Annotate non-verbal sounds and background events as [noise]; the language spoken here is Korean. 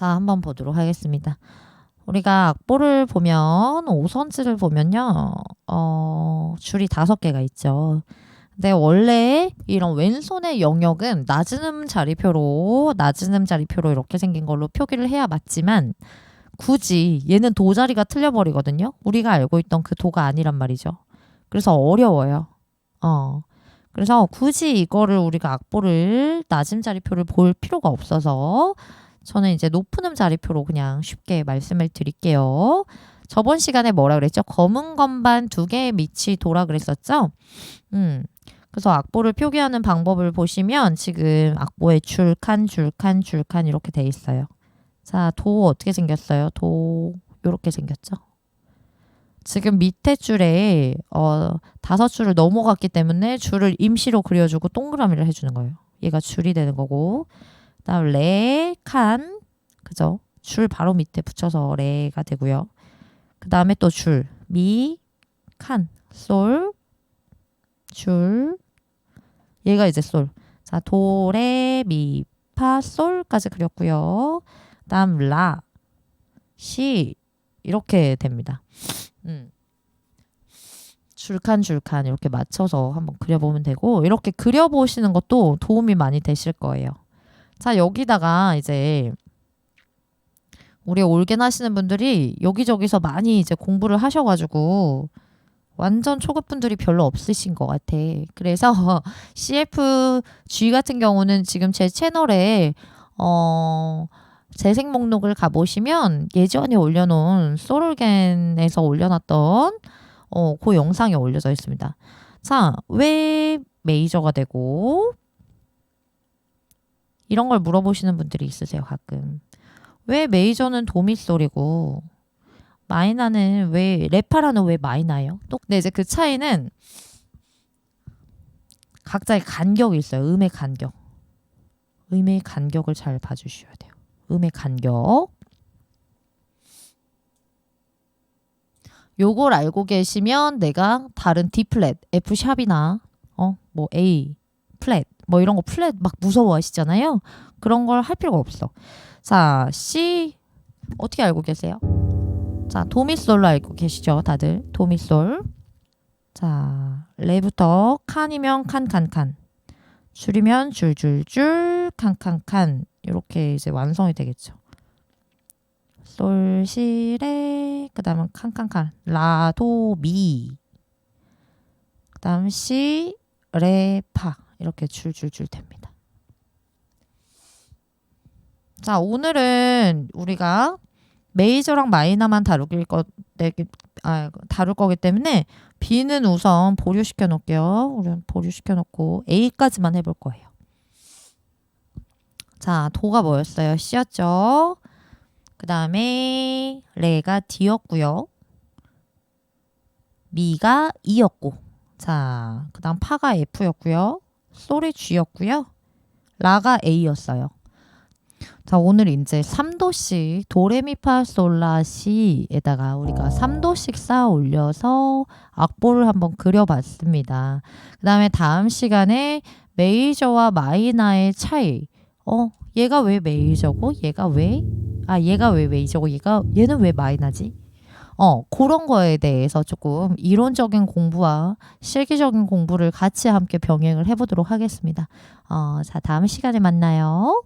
자, 한번 보도록 하겠습니다. 우리가 악보를 보면 오선지를 보면요. 어, 줄이 다섯 개가 있죠. 근데 원래 이런 왼손의 영역은 낮은 음 자리표로 낮은 음 자리표로 이렇게 생긴 걸로 표기를 해야 맞지만 굳이 얘는 도 자리가 틀려버리거든요. 우리가 알고 있던 그 도가 아니란 말이죠. 그래서 어려워요. 어. 그래서 굳이 이거를 우리가 악보를 낮은 자리표를 볼 필요가 없어서 저는 이제 높은 음 자리표로 그냥 쉽게 말씀을 드릴게요. 저번 시간에 뭐라 그랬죠? 검은 건반 두 개의 밑이 도라 그랬었죠? 음. 그래서 악보를 표기하는 방법을 보시면 지금 악보에 줄, 칸, 줄, 칸, 줄, 칸 이렇게 돼 있어요. 자, 도 어떻게 생겼어요? 도 이렇게 생겼죠? 지금 밑에 줄에 어, 다섯 줄을 넘어갔기 때문에 줄을 임시로 그려주고 동그라미를 해주는 거예요. 얘가 줄이 되는 거고 그 다음 레, 칸, 그죠? 줄 바로 밑에 붙여서 레가 되고요. 그 다음에 또 줄, 미, 칸, 솔, 줄, 얘가 이제 솔. 자, 도, 레, 미, 파, 솔까지 그렸고요. 다음 라, 시 이렇게 됩니다. 음. 줄칸 줄칸 이렇게 맞춰서 한번 그려보면 되고 이렇게 그려보시는 것도 도움이 많이 되실 거예요. 자 여기다가 이제 우리 올겐 하시는 분들이 여기저기서 많이 이제 공부를 하셔가지고 완전 초급 분들이 별로 없으신 것 같아. 그래서 [laughs] CFG 같은 경우는 지금 제 채널에 어 재생 목록을 가보시면 예전에 올려놓은 소울겐에서 올려놨던 어, 그 영상이 올려져 있습니다. 자, 왜 메이저가 되고 이런 걸 물어보시는 분들이 있으세요, 가끔. 왜 메이저는 도미솔이고 마이너는 왜 레파라는 왜 마이너예요? 또 근데 이제 그 차이는 각자의 간격이 있어요. 음의 간격. 음의 간격을 잘 봐주셔야 돼요. 음의 간격. 요걸 알고 계시면 내가 다른 D 플랫, F 샵이나 어, 뭐 A 플랫 뭐 이런 거 플랫 막 무서워하시잖아요. 그런 걸 할 필요가 없어. 자, C 어떻게 알고 계세요? 자, 도미솔로 알고 계시죠, 다들? 도미솔. 자, 레부터 칸이면 칸칸 칸. 줄이면 줄줄줄 칸칸칸 이렇게 이제 완성이 되겠죠. 솔 시 레 그 다음은 칸칸칸 라 도 미 그 다음 시 레 파 이렇게 줄줄줄 됩니다. 자 오늘은 우리가 메이저랑 마이너만 다루길 거 아, 다룰 거기 때문에 B는 우선 보류시켜 놓을게요. 우리는 보류시켜 놓고 A까지만 해볼 거예요. 자, 도가 뭐였어요? C였죠. 그 다음에 레가 D였고요. 미가 E였고. 자, 그 다음 파가 F였고요. 솔이 G였고요. 라가 A였어요. 자, 오늘 이제 3도씩 도레미파솔라시에다가 우리가 3도씩 쌓아 올려서 악보를 한번 그려봤습니다. 그 다음에 다음 시간에 메이저와 마이너의 차이. 어, 얘가 왜 메이저고 얘가 왜? 아, 얘가 왜 메이저고 얘가 얘는 왜 마이너지? 어, 그런 거에 대해서 조금 이론적인 공부와 실기적인 공부를 같이 함께 병행을 해보도록 하겠습니다. 어, 자, 다음 시간에 만나요.